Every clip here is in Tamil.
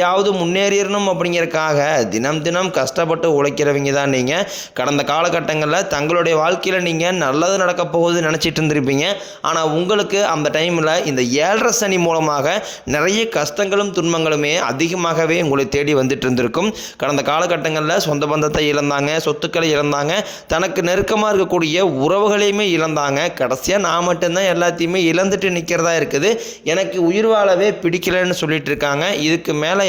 எப்படியாவது முன்னேறிடணும் அப்படிங்கிறக்காக தினம் தினம் கஷ்டப்பட்டு உழைக்கிறவங்க தான் நீங்கள் கடந்த காலகட்டங்களில் தங்களுடைய வாழ்க்கையில் நீங்கள் நல்லது நடக்க போகுதுன்னு நினச்சிட்டு இருந்திருப்பீங்க. ஆனால் உங்களுக்கு அந்த டைமில் இந்த ஏழரை சனி மூலமாக நிறைய கஷ்டங்களும் துன்பங்களுமே அதிகமாகவே உங்களை தேடி வந்துட்டு இருந்திருக்கும். கடந்த காலகட்டங்களில் சொந்த பந்தத்தை இழந்தாங்க சொத்துக்களை இழந்தாங்க தனக்கு நெருக்கமாக இருக்கக்கூடிய உறவுகளையுமே இழந்தாங்க. கடைசியாக நான் மட்டும்தான் எல்லாத்தையுமே இழந்துட்டு நிற்கிறதா இருக்குது. எனக்கு உயிர் வாழவே பிடிக்கலன்னு சொல்லிட்டு இருக்காங்க. இதுக்கு மேலே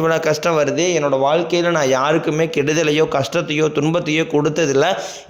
இவ்வளோ கஷ்டம் வருது. என்னோடய வாழ்க்கையில் நான் யாருக்குமே கெடுதலையோ கஷ்டத்தையோ துன்பத்தையோ கொடுத்ததில்ல.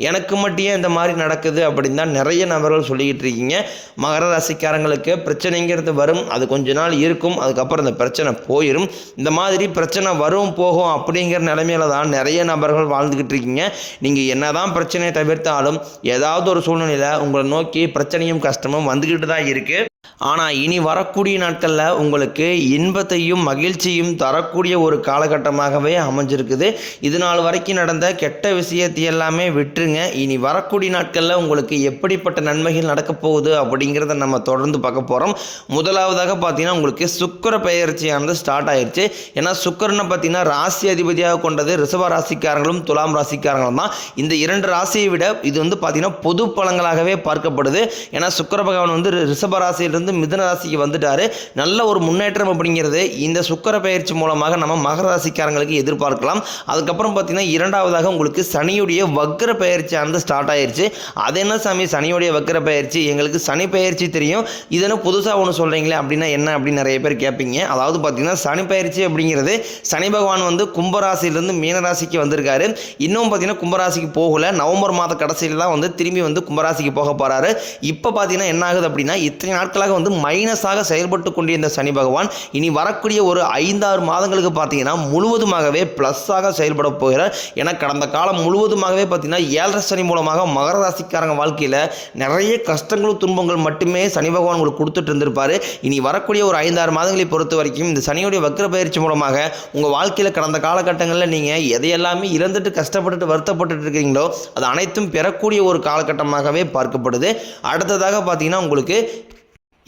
எனக்கு மட்டும் ஏன் இந்த மாதிரி நடக்குது அப்படின்னு தான் நிறைய நபர்கள் சொல்லிக்கிட்டு இருக்கீங்க. மகர ராசிக்காரங்களுக்கு பிரச்சனைங்கிறது வரும். அது கொஞ்ச நாள் இருக்கும். அதுக்கப்புறம் இந்த பிரச்சனை போயிடும் இந்த மாதிரி பிரச்சனை வரும் போகும் அப்படிங்கிற நிலைமையில தான் நிறைய நபர்கள் வாழ்ந்துக்கிட்டு இருக்கீங்க. நீங்கள் என்ன தான் பிரச்சனையை தவிர்த்தாலும் ஏதாவது ஒரு சூழ்நிலையில் உங்களை நோக்கி பிரச்சனையும் கஷ்டமும் வந்துக்கிட்டு தான் இருக்குது ஆனால் இனி வரக்கூடிய நாட்களில் உங்களுக்கு இன்பத்தையும் மகிழ்ச்சியும் தரக்கூடிய ஒரு காலகட்டமாகவே அமைஞ்சிருக்குது. இது நாள் வரைக்கும் நடந்த கெட்ட விஷயத்தை எல்லாமே விட்டுருங்க. இனி வரக்கூடிய நாட்களில் உங்களுக்கு எப்படிப்பட்ட நன்மைகள் நடக்கப் போகுது அப்படிங்கிறத நம்ம தொடர்ந்து பார்க்க போகிறோம் முதலாவதாக பார்த்தீங்கன்னா உங்களுக்கு சுக்கர பெயர்ச்சியானது ஸ்டார்ட் ஆயிருச்சு. ஏன்னா சுக்கரனை பார்த்தீங்கன்னா ராசி அதிபதியாக கொண்டது ரிஷப ராசிக்காரங்களும் துலாம் ராசிக்காரங்களும் தான். இந்த இரண்டு ராசியை விட இது வந்து பார்த்தீங்கன்னா பொது பலங்களாகவே பார்க்கப்படுது. ஏன்னா சுக்கர பகவான் வந்து ரிஷப ராசியிலிருந்து மிதுன ராசிக்கு வந்துட்டாரு. நல்ல ஒரு முன்னேற்றம் அப்படிங்கிறது இந்த சுக்கர பயிற்சி மூலமாக நம்ம மகர ராசிக்காரங்களுக்கு எதிர்பார்க்கலாம். அதுக்கப்புறம் பார்த்தீங்கன்னா இரண்டாவதாக உங்களுக்கு சனியுடைய வக்கர பயிற்சியானது ஸ்டார்ட் ஆயிருச்சு. அது என்ன சாமி? சனியுடைய வக்கர பயிற்சி. எங்களுக்கு சனி பயிற்சி தெரியும். இது புதுசாக ஒன்று சொல்கிறீங்களே அப்படின்னா என்ன அப்படின்னு நிறைய பேர் கேட்பீங்க. அதாவது பார்த்தீங்கன்னா சனி பயிற்சி அப்படிங்கிறது சனி பகவான் வந்து கும்பராசியிலிருந்து மீனராசிக்கு வந்திருக்காரு. இன்னும் பார்த்தீங்கன்னா கும்பராசிக்கு போகல. நவம்பர் மாத கடைசியில் தான் வந்து திரும்பி வந்து கும்பராசிக்கு போக போகிறாரு இப்போ பார்த்தீங்கன்னா என்ன ஆகுது அப்படின்னா இத்தனை நாட்கள் நாட்களாக வந்து மைனஸாக செயல்பட்டு கொண்டிருந்த சனி பகவான் இனி வரக்கூடிய ஒரு ஐந்தாறு மாதங்களுக்கு பார்த்தீங்கன்னா முழுவதுமாகவே ப்ளஸ்ஸாக செயல்பட போகிறார். ஏன்னா கடந்த காலம் முழுவதுமாகவே பார்த்தீங்கன்னா ஏழரை சனி மூலமாக மகர ராசிக்காரங்க வாழ்க்கையில் நிறைய கஷ்டங்களும் துன்பங்கள் மட்டுமே சனி பகவான் உங்களுக்கு கொடுத்துட்டு இருந்திருப்பார். இனி வரக்கூடிய ஒரு ஐந்தாறு மாதங்களை பொறுத்த வரைக்கும் இந்த சனியுடைய வக்ர பயிற்சி மூலமாக உங்கள் வாழ்க்கையில் கடந்த காலகட்டங்களில் நீங்கள் எதையெல்லாமே இழந்துட்டு கஷ்டப்பட்டுட்டு வருத்தப்பட்டுட்டு இருக்கீங்களோ அது அனைத்தும் பெறக்கூடிய ஒரு காலகட்டமாகவே பார்க்கப்படுது. அடுத்ததாக பார்த்தீங்கன்னா உங்களுக்கு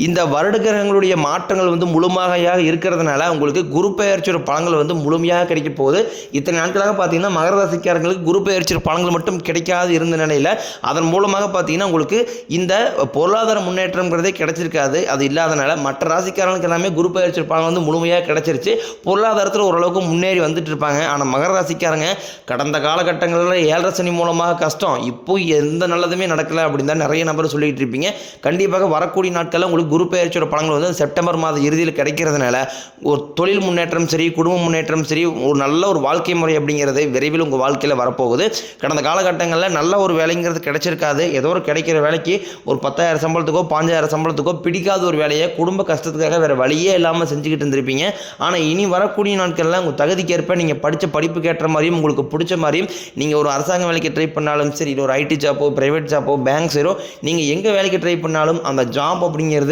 இந்த வருடகிரகங்களுடைய மாற்றங்கள் வந்து முழுமையாக இருக்கிறதுனால உங்களுக்கு குரு பெயர்ச்சியோட பலன்கள் வந்து முழுமையாக கிடைக்க போகுது. இத்தனை நாட்களாக பார்த்தீங்கன்னா மகர ராசிக்காரங்களுக்கு குரு பெயர்ச்சியோட பலன்கள் மட்டும் கிடைக்காது இருந்த நிலையில் அதன் மூலமாக பார்த்தீங்கன்னா உங்களுக்கு இந்த பொருளாதார முன்னேற்றம்ங்கிறதே கிடைச்சிருக்காது. அது இல்லாதனால மற்ற ராசிக்காரங்களுக்கு எல்லாமே குரு பெயர்ச்சியோட பலன் வந்து முழுமையாக கிடைச்சிருச்சு. பொருளாதாரத்தில் ஓரளவுக்கு முன்னேறி வந்துட்டு இருப்பாங்க. ஆனால் மகர ராசிக்காரங்க கடந்த காலகட்டங்களில் ஏழரை சனி மூலமாக கஷ்டம். இப்போ எந்த நல்லதுமே நடக்கலை அப்படின்னு தான் நிறைய நபர் சொல்லிகிட்டு இருப்பீங்க. கண்டிப்பாக வரக்கூடிய நாட்களில் உங்களுக்கு குரு பெயர்ச்சியோட பலன்கள் வந்து செப்டம்பர் மாத இறுதியில் கிடைக்கிறதுனால ஒரு தொழில் முன்னேற்றம் சரி குடும்ப முன்னேற்றம் சரி ஒரு நல்ல ஒரு வாழ்க்கை முறை அப்படிங்கிறது விரைவில் உங்கள் வாழ்க்கையில் வரப்போகுது. கடந்த காலகட்டங்களில் நல்ல ஒரு வேலைங்கிறது கிடைச்சிருக்காது. ஏதோ ஒரு கிடைக்கிற வேலைக்கு ஒரு பத்தாயிரம் சம்பளத்துக்கோ பாஞ்சாயிரம் சம்பளத்துக்கோ பிடிக்காத ஒரு வேலையை குடும்ப கஷ்டத்துக்காக வேறு வழியே இல்லாமல் செஞ்சுக்கிட்டு இருந்திருப்பீங்க. ஆனால் இனி வரக்கூடிய நாட்களில் உங்கள் தகுதிக்கேற்ப நீங்கள் படித்த படிப்புக்கு ஏற்ற மாதிரியும் உங்களுக்கு பிடிச்ச மாதிரியும் நீங்கள் ஒரு அரசாங்க வேலைக்கு ட்ரை பண்ணாலும் சரி இல்லை ஒரு ஐடி ஜாப்போ ப்ரைவேட் ஜாப்போ பேங்க் சரோ நீங்கள் எங்கே வேலைக்கு ட்ரை பண்ணாலும் அந்த ஜாப் அப்படிங்கிறது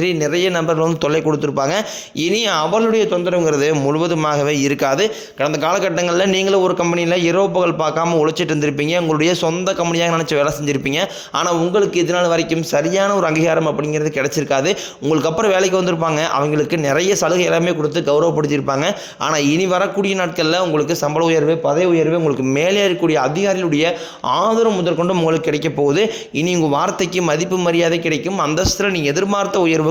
நிறைய நபர்கள் வந்து தொல்லை கொடுத்துருப்பாங்க. இனி அவர்களுடைய தொந்தரவுங்கிறது முழுவதுமாகவே இருக்காது. கடந்த காலகட்டங்களில் நீங்களும் ஒரு கம்பெனியில் இரவு பகல் பார்க்காம உழைச்சிட்டு இருந்திருப்பீங்க. உங்களுடைய சொந்த கம்பெனியாக நினச்சி வேலை செஞ்சுருப்பீங்க. ஆனால் உங்களுக்கு இதனால் வரைக்கும் சரியான ஒரு அங்கீகாரம் அப்படிங்கிறது கிடைச்சிருக்காது. உங்களுக்கு அப்புறம் வேலைக்கு வந்திருப்பாங்க. அவங்களுக்கு நிறைய சலுகை எல்லாமே கொடுத்து கௌரவப்படுத்தியிருப்பாங்க. ஆனால் இனி வரக்கூடிய நாட்களில் உங்களுக்கு சம்பள உயர்வு பதவி உயர்வு உங்களுக்கு மேலே இருக்கக்கூடிய அதிகாரிகளுடைய ஆதரவு முதற்கொண்டு உங்களுக்கு கிடைக்க போகுது. இனி உங்கள் வார்த்தைக்கு மதிப்பு மரியாதை கிடைக்கும். அந்தஸ்தில் நீங்கள் எதிர்பார்த்த உயர்வு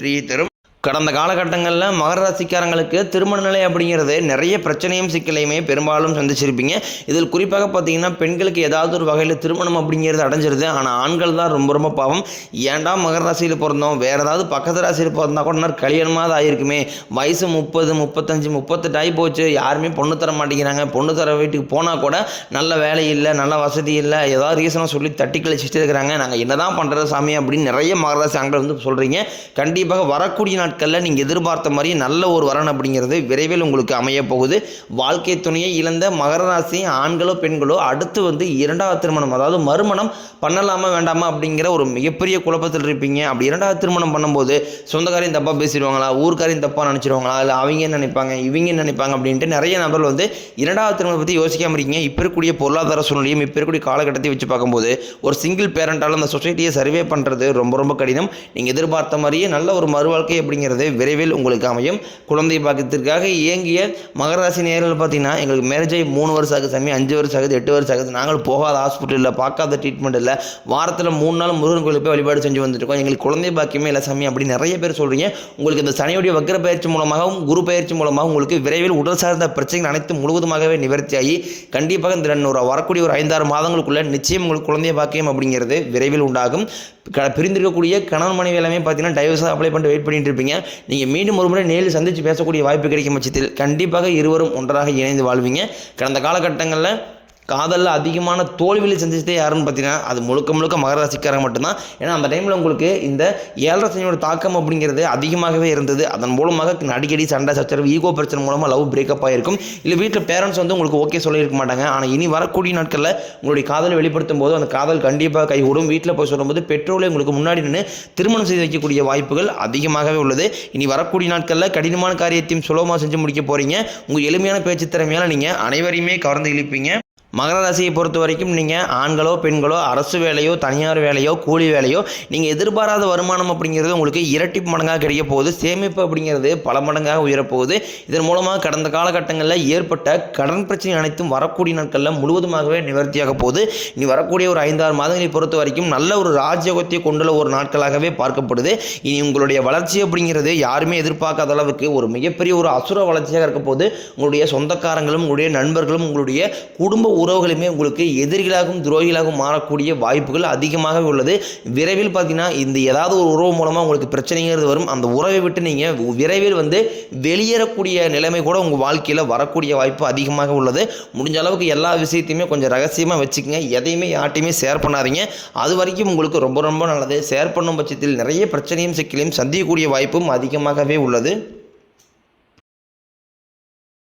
வெற்றியை தரும் கடந்த காலகட்டங்களில் மகர ராசிக்காரங்களுக்கு திருமண நிலை அப்படிங்கிறது நிறைய பிரச்சனையும் சிக்கலையுமே பெரும்பாலும் சந்திச்சிருப்பீங்க. இதில் குறிப்பாக பார்த்தீங்கன்னா பெண்களுக்கு ஏதாவது ஒரு வகையில் திருமணம் அப்படிங்கிறது அடைஞ்சிருது. ஆனால் ஆண்கள் தான் ரொம்ப ரொம்ப பாவம். ஏன்டா மகர ராசியில் பிறந்தோம்? வேறு ஏதாவது பக்கத்து ராசியில் பிறந்தா கூட இன்னும் கல்யாணமாக ஆயிருக்குமே. வயசு முப்பது முப்பத்தஞ்சு முப்பத்தெட்டு ஆகி போச்சு. யாருமே பொண்ணு தர மாட்டேங்கிறாங்க. பொண்ணு தர வீட்டுக்கு போனால் கூட நல்ல வேலை இல்லை நல்ல வசதி இல்லை ஏதாவது ரீசனாக சொல்லி தட்டி கழிச்சிட்டு இருக்கிறாங்க. நாங்கள் என்ன தான் பண்ணுறது சாமி அப்படின்னு நிறைய மகராசி ஆண்கள் வந்து சொல்கிறீங்க கண்டிப்பாக வரக்கூடிய நாட்களில் நீங்கள் எதிர்பார்த்த மாதிரி நல்ல ஒரு வரன் அப்படிங்கிறது விரைவில் உங்களுக்கு அமைய போகுது. வாழ்க்கை துணையை இழந்த மகர ராசி ஆண்களோ பெண்களோ அடுத்து வந்து இரண்டாவது திருமணம் அதாவது மறுமணம் பண்ணலாமா வேண்டாமா அப்படிங்கிற ஒரு மிகப்பெரிய குழப்பத்தில் இருப்பீங்க. அப்படி இரண்டாவது திருமணம் பண்ணும்போது சொந்தக்காரையும் தப்பாக பேசிடுவாங்களா ஊர்க்காரையும் தப்பாக நினச்சிடுவாங்களா இல்லை அவங்க என்ன நினைப்பாங்க இவங்க நினைப்பாங்க அப்படின்ட்டு நிறைய நபர்கள் வந்து இரண்டாவது திருமணம் பற்றி யோசிக்காமல் இருக்கீங்க. இப்போ இருக்கக்கூடிய பொருளாதார சூழ்நிலையும் இப்போ இருக்கக்கூடிய காலகட்டத்தை வச்சு பார்க்கும்போது ஒரு சிங்கிள் பேரண்டால் அந்த சொசைட்டியை சர்வே பண்ணுறது ரொம்ப ரொம்ப கடினம். நீங்கள் எதிர்பார்த்த மாதிரியே நல்ல ஒரு மறுவாழ்க்கை அப்படிங்கிறது விரைவில் உங்களுக்கு அமையும். குழந்தை பாக்கியத்திற்காக இயங்கிய மகராசி நேரில் பார்த்தீங்கன்னா எங்களுக்கு மேரேஜ் ஆகி மூணு வருஷம் ஆகுது சாமி அஞ்சு வருஷம் ஆகுது எட்டு வருஷம் ஆகுது. நாங்கள் போகாத ஹாஸ்பிட்டலில் பார்க்காத ட்ரீட்மெண்ட் இல்லை. வாரத்தில் மூணு நாள் முருகன் கோயிலுக்கு போய் வழிபாடு செஞ்சு வந்துருக்கோம் எங்களுக்கு குழந்தை பாக்கியமே இல்லை சாமி அப்படி நிறைய பேர் சொல்கிறீங்க உங்களுக்கு இந்த சனியுடைய வக்கர பயிற்சி மூலமாகவும் குரு பயிற்சி மூலமாகவும் உங்களுக்கு விரைவில் உடல் சார்ந்த பிரச்சனைகள் அனைத்து முழுவதுமாகவே நிவர்த்தியாகி கண்டிப்பாக இந்த ரெண்டு ஒரு வரக்கூடிய ஒரு ஐந்தாறு மாதங்களுக்குள்ள நிச்சயம் உங்களுக்கு குழந்தை பாக்கியம் அப்படிங்கிறது விரைவில் உண்டாகும். பிரிந்திருக்கக்கூடிய கணவன் மனைவி எல்லாமே பார்த்தீங்கன்னா டைவர்ஸாக அப்ளை பண்ணிட்டு வெயிட் பண்ணிட்டு இருப்பீங்க. நீங்கள் மீண்டும் ஒரு முறை நேரில் சந்தித்து பேசக்கூடிய வாய்ப்பு கிடைக்கும் பட்சத்தில் கண்டிப்பாக இருவரும் ஒன்றாக இணைந்து வாழ்வீங்க. கடந்த காலகட்டங்களில் காதலில் அதிகமான தோல்வியில் சந்திச்சதே யாருன்னு பார்த்தீங்கன்னா அது முழுக்க முழுக்க மகர ராசிக்காரங்க மட்டும்தான். ஏன்னா அந்த டைமில் உங்களுக்கு இந்த ஏழரை சனியோட தாக்கம் அப்படிங்கிறது அதிகமாகவே இருந்தது. அதன் மூலமாக அடிக்கடி சண்டை சச்சரவு ஈகோ பிரச்சனை மூலமாக லவ் பிரேக்கப் ஆகிருக்கும் இல்லை வீட்டில் பேரண்ட்ஸ் வந்து உங்களுக்கு ஓகே சொல்லியிருக்க மாட்டாங்க. ஆனால் இனி வரக்கூடிய நாட்களில் உங்களுடைய காதலை வெளிப்படுத்தும் போது அந்த காதல் கண்டிப்பாக கைகூடும். வீட்டில் போய் சொல்லும்போது பெற்றோரை உங்களுக்கு முன்னாடி நின்று திருமணம் செய்து வைக்கக்கூடிய வாய்ப்புகள் அதிகமாகவே உள்ளது. இனி வரக்கூடிய நாட்களில் கடினமான காரியத்தையும் சுலபமாக செஞ்சு முடிக்க போகிறீங்க உங்கள் எளிமையான பேச்சு திறமையால் நீங்கள் அனைவரையுமே கவர்ந்து இழுப்பீங்க. மகர ராசியை பொறுத்த வரைக்கும் நீங்கள் ஆண்களோ பெண்களோ அரசு வேலையோ தனியார் வேலையோ கூலி வேலையோ நீங்கள் எதிர்பாராத வருமானம் அப்படிங்கிறது உங்களுக்கு இரட்டி மடங்காக கிடைக்க போகுது. சேமிப்பு அப்படிங்கிறது பல மடங்காக உயரப்போகுது. இதன் மூலமாக கடந்த காலகட்டங்களில் ஏற்பட்ட கடன் பிரச்சனை அனைத்தும் வரக்கூடிய நாட்களில் முழுவதுமாகவே நிவர்த்தியாக போகுது. இனி வரக்கூடிய ஒரு ஐந்தாறு மாதங்களை பொறுத்த வரைக்கும் நல்ல ஒரு ராஜயோகத்தை கொண்டுள்ள ஒரு நாட்களாகவே பார்க்கப்படுது. இனி உங்களுடைய வளர்ச்சி அப்படிங்கிறது யாருமே எதிர்பார்க்காத அளவுக்கு ஒரு மிகப்பெரிய ஒரு அசுர வளர்ச்சியாக இருக்க போது உங்களுடைய சொந்தக்காரங்களும் உங்களுடைய நண்பர்களும் உங்களுடைய குடும்ப உறவுகளுமே உங்களுக்கு எதிரிகளாகவும் துரோகிகளாகவும் மாறக்கூடிய வாய்ப்புகள் அதிகமாகவே உள்ளது. விரைவில் பார்த்தீங்கன்னா இந்த ஏதாவது ஒரு உறவு மூலமாக உங்களுக்கு பிரச்சனைங்கிறது வரும். அந்த உறவை விட்டு நீங்கள் விரைவில் வந்து வெளியேறக்கூடிய நிலைமை கூட உங்கள் வாழ்க்கையில் வரக்கூடிய வாய்ப்பு அதிகமாக உள்ளது. முடிஞ்ச அளவுக்கு எல்லா விஷயத்தையுமே கொஞ்சம் ரகசியமாக வச்சுக்கோங்க. எதையுமே யார்ட்டையுமே ஷேர் பண்ணாதீங்க. அது வரைக்கும் உங்களுக்கு ரொம்ப ரொம்ப நல்லது. ஷேர் பண்ணும் பட்சத்தில் நிறைய பிரச்சனையும் சிக்கலையும் சந்திக்கக்கூடிய வாய்ப்பும் அதிகமாகவே உள்ளது.